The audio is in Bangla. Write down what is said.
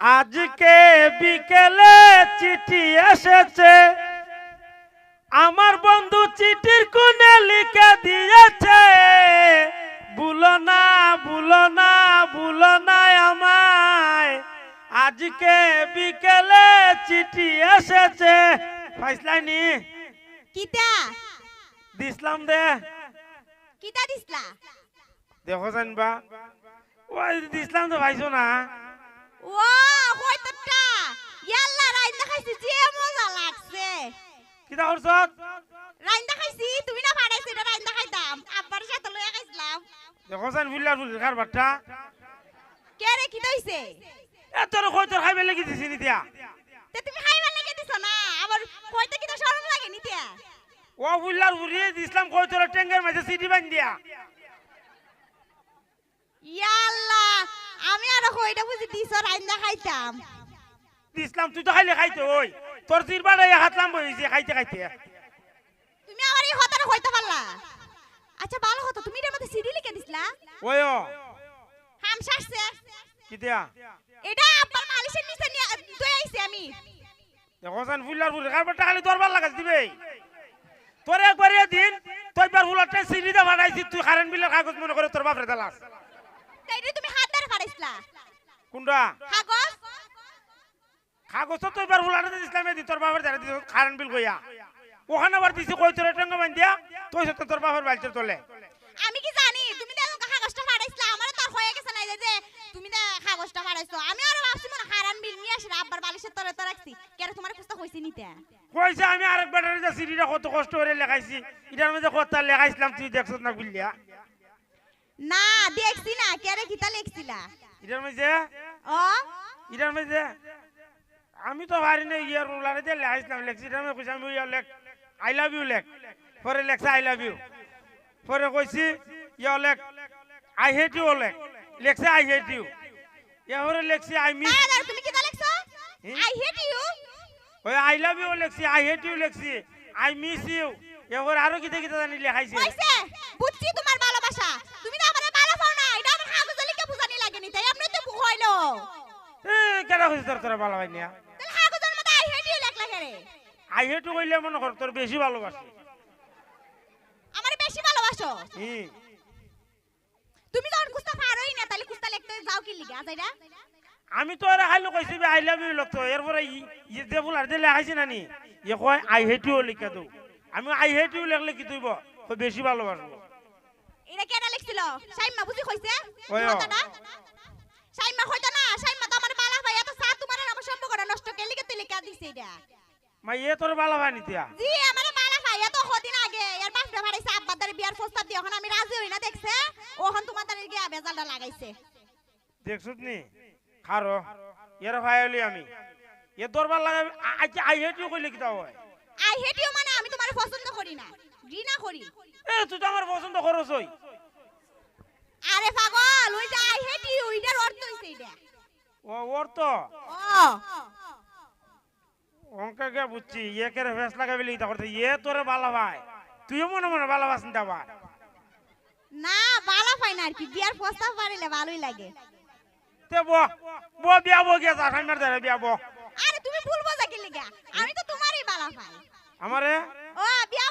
আজকে বিকেলে চিঠি এসেছে। আমার বন্ধু চিঠির কোণে লিখে দিয়েছে ভুলো না ভুলো না ভুলো না আমায়। আজকে বিকেলে চিঠি এসেছে। ফাইসলাইনি কিতা? দিসলাম দে। কিতা দিছলা দেখো জানবা। ওই দিসলাম তো ভাইছো না। ও হয়তোটা ইয়াল্লা রাইন্দা খাইছি যে মজা লাগছে। করছত রাইন্দা খাইছি তুমি না পারাইছো এটা রাইন্দা খাইতাম আব্বার সাথে লইয়া খাইছিলাম দেখো জান বুল্লার বুল কারবারটা। কে রে কিতা হইছে এ তোর কই তোর খাইবে লাগি দিছি নি দিয়া তে তুমি খাইবার লাগে দিছ না আবার কইতে কিতা শরম লাগে নিতে ও বুল্লার বুড়িয়ে দিছিলাম কই তোর টেঙ্গের মাঝে সিটি বান দিয়া। ইয়াল্লা আমি আর কইটা বুঝি দিছ রাইন্দা খাইতাম দিছিলাম তুই তো খাইলে খাইতে ওই তোর চিরবাড়া হাতলাম বইছে খাইতে খাইতে। তুমি আমার এই হতারে কইতে পারলা? আচ্ছা ভালো হতো তুমি এর মধ্যে সিডি লিখে দিছলা? ওই হাম শাসছে কি দিয়া? এটা আব্বার মালিশের নিচে নিয়ে দই আইছি আমি। দেখো জান বুল্লার বুল কারবারটা খালি দরবার লাগাস দিবে। তোর একবার দিন তুই বার বুলারটা সিটিতে ফাটাইছি তুই কারেন্ট বিলের কাগজ মনে করে তোর বাপরে দালাস তাইরে তুমি হাত ধরে পারাইছলা কোনটা? কাগজ তো তুই বার বুলারটা দিছিলাম এদিন তোর বাপের দাঁড়া দিছ কারেন্ট বিল কইয়া। ওখানে আবার দিছি কই তোর টেঙ্গা বান দিয়া তুই সত্য তোর বাপের বালচের তোলে। আমি কি জানি তুমি তো আমাকে কাগজটা পাঠাইছলা আমার তো আর হয়ে গেছে না যে তুমি তো কাগজটা পাঠাইছো আমি আরও ভাবছি মনে হারান বিল নিয়ে আসি আব্বার বালিশের তলে তো রাখছি। কেন তোমার কুস্তা হইছে নিতে কইছে আমি আরেক ব্যাটারি যে সিডিটা কত কষ্ট করে লেখাইছি এটার মধ্যে কথা লেখাইছিলাম তুই দেখছ না বুঝলিয়া না দেখছি না কেরে কিতা লেখছিলা? এটার মধ্যে? ও এটার মধ্যে? আমি তো পারি না ইয়ার রুলারে দিয়ে লেখছি মধ্যে কইছে আমি ইয়ার লেখ আই লাভ ইউ লেখ। পরে লেখছে আই লাভ ইউ পরে কইছি ইয়া লেখ আই হেট ইউ লেখ। লেখছে আই হেট ইউ এবারে লেখছি আই মিস তুমি কিতা লেখছো? আই হেট ইউ ওই আই লাভ ইউ লেখছি আই হেট ইউ লেখছি। আই মিস ইউ এবার আরও কিতা কিতা জানি লেখাইছে। কইছে বুঝছি তোমার ভালোবাসা। তুমি না আমারে ভালো পাও না এটা আমার কাগজে লিখে বুঝানি লাগেনি তাই আপনি তো হইল। এ কেডা কইছে তোর তোরা ভালো হয় না তাহলে কাগজের মধ্যে আই হেট ইউ লেখলা কেরে আই হেট ইউ কইলে মনে কর তোর বেশি ভালোবাসি। আমারে বেশি ভালোবাসো? হুম তুমি যখন কুস্তা পারোই না তাহলে কুস্তা লিখতে যাও কি আজাইরা? আমি তো আর হাইলো কইছি আই লাভ ইউ লাগতো এরপরে ই যে ফুলার দিলে লেখাইছি নানি ইয়ে কয় আই হেট ইউ লিখে দৌ। আমি আই হেট ইউ লেখলে কি তুইব? কই বেশি ভালোবাসবো। এটা কেডা লিখছিল? সাইমা বুঝি কইছে। কথাটা সাইমা কইতো না সাইমা তো আমার বালা ভাই এত সা তোমার আমার নষ্ট কে লিখে তুই লিখে দিছে এটা। মা ইয়ে তোর ভালো হয় নিতিয়া জি আমার বালা ভাই এত কদিন আগে এর বাপরে ভাড়াইছে আব্বার দারে বিয়ার প্রস্তাব দিয়ে। এখন আমি রাজি হই না দেখছে? ওখন তোমার দারে গিয়া বেজালটা লাগাইছে। দেখছুত নি? খারো। এর ভাই হলি আমি। এ দরবার আচ্ছা আই হেট ইউ কইলে কি তা হয়? আই হেট ইউ মানে আমি তোমার পছন্দ করি না। ঘৃণা করি। এ তুই তো আমার পছন্দ করছ ওই। আরে পাগল ওই যে আই হেট ইউ এটার অর্থ হইছে এটা ও তো ও। অঙ্কে গে বুঝছি ইয়ে কেরে ফেস লাগাবি লিখতে করতে ইয়ে তোরে ভালো ভাই। তুইও মনে মনে ভালোবাসিন তা ভাই না ভালো পাই না আর কি বিয়ার প্রস্তাব পারিলে ভালোই লাগে। তে বো বো বিয়া বো যা সামনের ধারে বিয়া বো। আরে তুমি ভুল বোঝা কি লিগা আমি তো তোমারই ভালো পাই আমারে? ও বিয়া